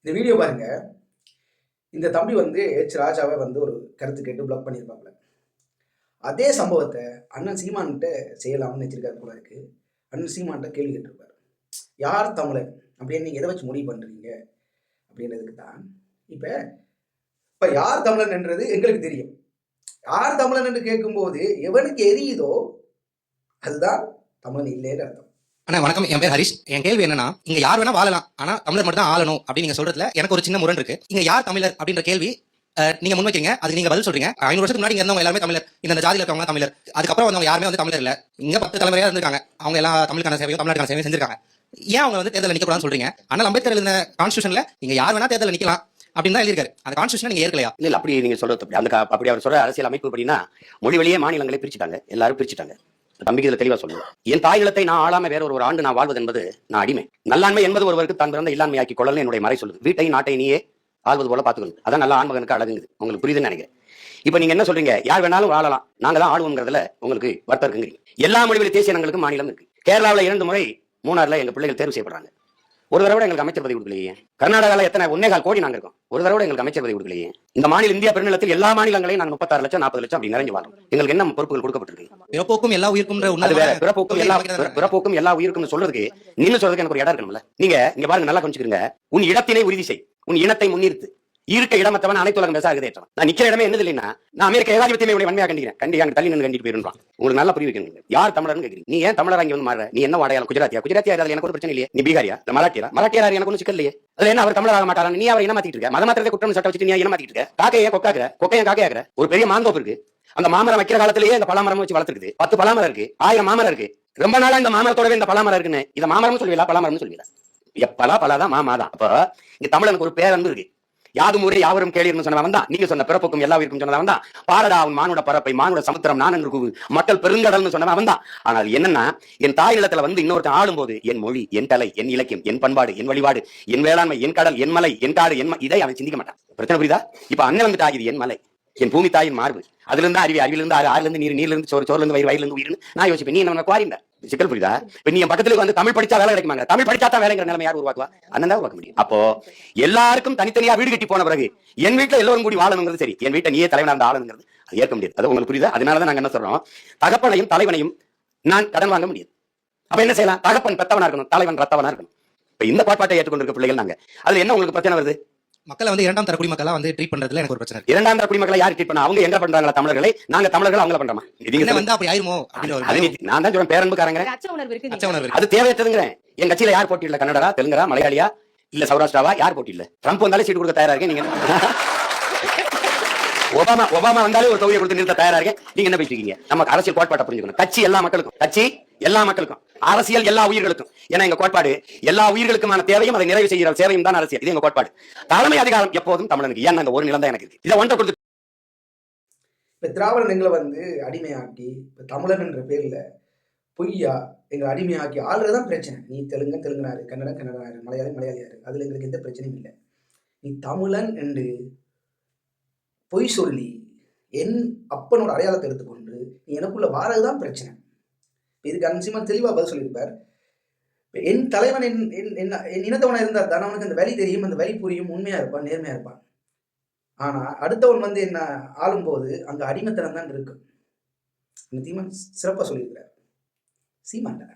இந்த வீடியோ பாருங்க. இந்த தம்பி வந்து ஹெச் ராஜாவை வந்து ஒரு கருத்து கேட்டு பிளாக் பண்ணியிருப்பாங்க அதே சம்பவத்தை அண்ணன் சீமான்கிட்ட செய்யலாம்னு நினச்சிருக்காரு போல இருக்கு. அண்ணன் சீமான்கிட்ட கேள்வி கேட்டிருப்பாரு. யார் தமிழன்? அப்படின்னு நீங்கள் எதை வச்சு முடிவு பண்ணுறீங்க அப்படின்றதுக்கு தான் இப்போ இப்போ யார் தமிழன் என்றது எங்களுக்கு தெரியும். யார் தமிழன் என்று கேட்கும்போது எவனுக்கு எரியுதோ அதுதான் தமிழன் இல்லைன்னு அர்த்தம். அண்ணா வணக்கம். என் பேர் ஹரிஷ். என் கேள்வி என்னன்னா இங்க யார் வேணா வாழலாம். ஆனா தமிழர் மட்டும் தான் ஆளணும் அப்படின்னு நீங்க சொல்றதுல எனக்கு ஒரு சின்ன முரண் இருக்கு இங்க யார் தமிழர் அப்படின்ற கேள்வி நீங்க முன்வைக்கிறீங்க அதுக்கு நீங்க பதில் சொல்றீங்க. ஐநூறு வருஷத்துக்கு முன்னாடி இருந்தவங்க எல்லாருமே தமிழர். இந்த ஜாதியில் இருக்கவங்க தமிழர். அதுக்கப்புறம் வந்தவங்க யாருமே வந்து தமிழர் இல்ல. இங்க பத்து தலைமுறையா இருந்திருக்காங்க. அவங்க எல்லாம் தமிழுக்கான சேவையும் தமிழ்நாட்டுக்கான சேவையும் செஞ்சிருக்காங்க. ஏன் அவங்க வந்து தேர்தல் நிக்க கூடாதுன்னு சொல்றீங்க? அண்ணல் அம்பேத்கர் எழுதின கான்ஸ்டியூஷன்ல நீங்க யார் வேணா தேர்தல் நிக்கலாம் அப்படின்னு தான் எழுதியிருக்காரு. அந்த கான்ஸ்டியூஷன் நீங்க ஏற்கலையா? இல்ல அப்படி நீங்க சொல்றது அப்படி அந்த அப்படி அவர் சொல்ற அரசியல் அமைப்பு அப்படின்னா மொழி வழியே மாநிலங்களை பிரிச்சுட்டாங்க. எல்லாரும் பிரிச்சுட்டாங்க. தம்பிக்கு இதுல தெளிவா சொல்லுங்க என் தாய் நிலத்தை நான் ஆளாம வேற ஒரு ஒரு ஆண்டு நான் வாழ்வது என்பது நான் அடிமை. நல்லாண்மை என்பது ஒருவருக்கு தான் பிறந்த இல்லாண்மையாக்கி கொள்ளல என்னுடைய மறை சொல்லுது வீட்டை நாட்டை நீயே ஆள்வது போல பாத்துக்கணும் அதான் நல்ல ஆண்மகனுக்கு அழகுங்குது. உங்களுக்கு புரியுதுன்னு நினைக்கிறேன். இப்ப நீங்க என்ன சொல்றீங்க? யார் வேணாலும் வாழலாம். நாங்க தான் ஆளுவோங்கிறதுல உங்களுக்கு வருத்தம் இருக்குங்கிறீங்க. எல்லா மொழிகளில் தேசிய இனங்களுக்கும் மாநிலம் இருக்கு. கேரளாவுல இரண்டு முறை மூணாறுல எங்க பிள்ளைகள் தேர்வு செய்யப்படுறாங்க. ஒரு தடவை எங்களுக்கு அமைச்சர் பதவி கொடுக்கலையே. கர்நாடகால எத்தனை ஒன்னே கால் கோடி நாங்க இருக்கோம். ஒரு தடவை எங்களுக்கு அமைச்சர் பதவி கொடுக்கலையே. இந்த மாநில இந்தியா பெருநிலத்தில் எல்லா மாநிலங்களையும் நாங்க முப்பத்தாறு லட்சம் நாற்பது லட்சம் அப்படி நிறைஞ்சு வாழறோம். எங்களுக்கு என்ன பொறுப்புகள் கொடுக்கப்பட்டிருக்கு? பிறப்போக்கும் எல்லா உயிருக்கும்ன்ற அது வேற. பிறப்போக்கும் எல்லா பிற- பிறப்போக்கும் எல்லா உயிருக்கும் சொல்றதுக்கு நின்னு சொல்றதுக்கு எனக்கு ஒரு இடம் இருக்கணும்ல. நீங்க இங்க பாருங்க நல்லா கொஞ்சிக்கிறீங்க உன் இடத்தினை உறுதி செய். உன் இனத்தை முன்னிறுத்து. இருக்க இடமத்தவன் அனைத்து உலகம் பேச ஏற்றவன். நான் நிக்கிற இடமே என்னது இல்லைன்னா நான் அமெரிக்க ஏகாதிபத்தியமே உடைய வன்மையாக கண்டிக்கிறேன். கண்டி அங்க தள்ளி நின்று கண்டிட்டு போயிருந்தான் உங்களுக்கு நல்லா புரிய வைக்கணும் யார் தமிழர்னு கேக்குறீங்க? நீ ஏன் தமிழர் அங்கே வந்து மாற நீ என்ன அடையாளம் குஜராத்தியா? குஜராத்தியா அதுல எனக்கு ஒரு பிரச்சனை இல்லையே? நீ பீகாரியா? மராட்டியா? மராட்டியா எனக்கு ஒன்றும் சிக்கல் இல்லையே? அதுல என்ன அவர் தமிழராக மாட்டாரா நீ அவர் இனமாத்திட்டு இருக்க? மத மாத்திரத்தை குற்றம் சட்ட வச்சுட்டு நீ இனமாத்திட்டு இருக்க? காக்கை கொக்காக்குற? கொக்கை காக்கையாக்குற? ஒரு பெரிய மாந்தோப்பு இருக்கு. அந்த மாமரம் வைக்கிற காலத்திலேயே இந்த பலாமரம் வச்சு வளர்த்துருக்குது. பத்து பலாமரம் இருக்கு. ஆயிரம் மாமரம் இருக்கு. ரொம்ப நாளா இந்த மாமரத்தோடவே இந்த பலாமரம் இருக்குன்னு. இதை மாமரம் சொல்லுவீங்களா பலாமரம் சொல்லுவீங்களா எப்பலா பலாதான் மாமா தான் அப்ப இங்க தமிழனுக்கு ஒரு பேரன்பு இருக்கு. யாதும் ஊரே யாவரும் கேளீர்னு சொன்னவன் தான் நீங்க சொன்ன பிறப்புக்கும் எல்லா உயிருக்கும் சொன்னவன் தான் பாரடா அவன் மானுட பரப்பை மானுட சமுத்திரம் நான் என்று மக்கள் பெருங்கடல்னு சொன்னவன் தான் ஆனால் என்னன்னா என் தாய் நிலத்துல வந்து இன்னொருத்தன் ஆடும்போது என் மொழி என் கலை என் இலக்கியம் என் பண்பாடு என் வழிபாடு என் வேளாண்மை என் கடல் என் மலை என் காடு என் இதை அவன் சிந்திக்க மாட்டான். பிரச்சனை புரியுதா? இப்ப அண்ணன் வந்துட்டா இது என் மலை. என் பூமி தாயின் மார்பு. அதுல இருந்து அறிவி அறிவிலிருந்து ஆறு ஆறுல இருந்து நீர் நீர்ல இருந்து சோறு சோறுல இருந்து வயிறு வயிறுல இருந்து உயிர்னு நான் யோசிப்பேன். நீ என்ன குவாரிண்ட சிக்கல் புரியுதா? இப்ப நீ என் பக்கத்துல வந்து தமிழ் படிச்சா வேலை கிடைக்குமாங்க? தமிழ் படிச்சா தான் வேலைங்கிற நிலைமை யார் உருவாக்குவா? அண்ணன் தான் உருவாக்க முடியும். அப்போ எல்லாருக்கும் தனித்தனியா வீடு கட்டி போன பிறகு என் வீட்டுல எல்லோரும் கூடி வாழணுங்கிறது சரி. என் வீட்டை நீயே தலைவனா இருந்த ஆளுங்கிறது அது ஏற்க முடியாது. அது உங்களுக்கு புரியுதா? அதனாலதான் நாங்க என்ன சொல்றோம்? தகப்பனையும் தலைவனையும் நான் கடன் வாங்க முடியாது. அப்ப என்ன செய்யலாம்? தகப்பன் பெத்தவனா இருக்கணும் தலைவன் ரத்தவனா இருக்கணும். இப்ப இந்த பாட்பாட்டை ஏற்றுக்கொண்டிருக்க பிள்ளைகள் நாங்க. அதுல என்ன உங்களுக்கு பிரச்சனை வருது? மக்களை வந்து இரண்டாம் தர குடிமக்களா வந்து ட்ரீட் பண்றதுல எனக்கு ஒரு பிரச்சனை இருக்கு. இரண்டாம் தர குடிமக்களை யார் ட்ரீட் பண்ண? அவங்க எங்க பண்றாங்களா தமிழர்களை? நாங்க தமிழர்கள் அவங்கள பண்றோமா? நீங்க. வந்து அப்படி ஆயிருமோ அப்படின்னு நான் தான் சொல்றேன் பேரன்புக்காரங்க. அச்ச உணர்வு இருக்கு அச்ச உணர்வு இருக்கு. அது தேவையற்றதுங்கிறேன். என் கட்சியில யார் போட்டி இல்ல? கன்னடரா தெலுங்கரா மலையாளியா? இல்ல சௌராஷ்டிராவா? யார் போட்டி இல்ல? ட்ரம்ப் வந்தாலே சீட்டு கொடுக்க தயாரா இருக்கேன் நீங்க ஒபாமா ஒபாமா வந்தாலே ஒரு தொகையை கொடுத்து நிறுத்த தயாரா இருக்கேன் நீங்க என்ன பேசிட்டு இருக்கீங்க? நமக்கு அரசியல் கோட்பாட்டை புரிஞ்சுக்கணும். கட்சி எல்லா மக்களுக்கும். கட்சி எல்லா மக்களுக்கும் அரசியல் எல்லா உயிர்களுக்கும். ஏன்னா எங்க கோட்பாடு எல்லா உயிர்களுக்குமான தேவையும் அதை நிறைவு செய்கிற சேவையும் தான் அரசியல். இது எங்க கோட்பாடு. தலைமை அதிகாரம் எப்போதும் தமிழனுக்கு ஏன்னா அந்த ஒரு நிலம் தான் எனக்கு இதை ஒன்றை கொடுத்து இப்போ திராவிடங்களை வந்து அடிமையாக்கி இப்போ தமிழன் என்ற பேரில் பொய்யா எங்களை அடிமையாக்கி ஆளுறது தான் பிரச்சனை. நீ தெலுங்கன் தெலுங்கனாரு கன்னடம் கன்னடனாரு மலையாளி மலையாளியாரு. அதில் எங்களுக்கு எந்த பிரச்சனையும் இல்லை. நீ தமிழன் என்று பொய் சொல்லி என் அப்பனோட அடையாளத்தை எடுத்துக்கொண்டு நீ எனக்குள்ள வாரது தான் பிரச்சனை. இதுக்கு அன்சிமா தெளிவாக பதில் சொல்லியிருப்பார். என் தலைவன் என் என் என்ன என் இனத்தவனாக இருந்தால் தானே அவனுக்கு அந்த வழி தெரியும் அந்த வழி புரியும் உண்மையாக இருப்பான் நேர்மையாக இருப்பான். ஆனால் அடுத்தவன் வந்து என்ன ஆளும்போது அங்கே அடிமைத்தனம் தான் இருக்கு. இந்த தீமன் சிறப்பா சொல்லியிருக்கிறார். சீமான்டா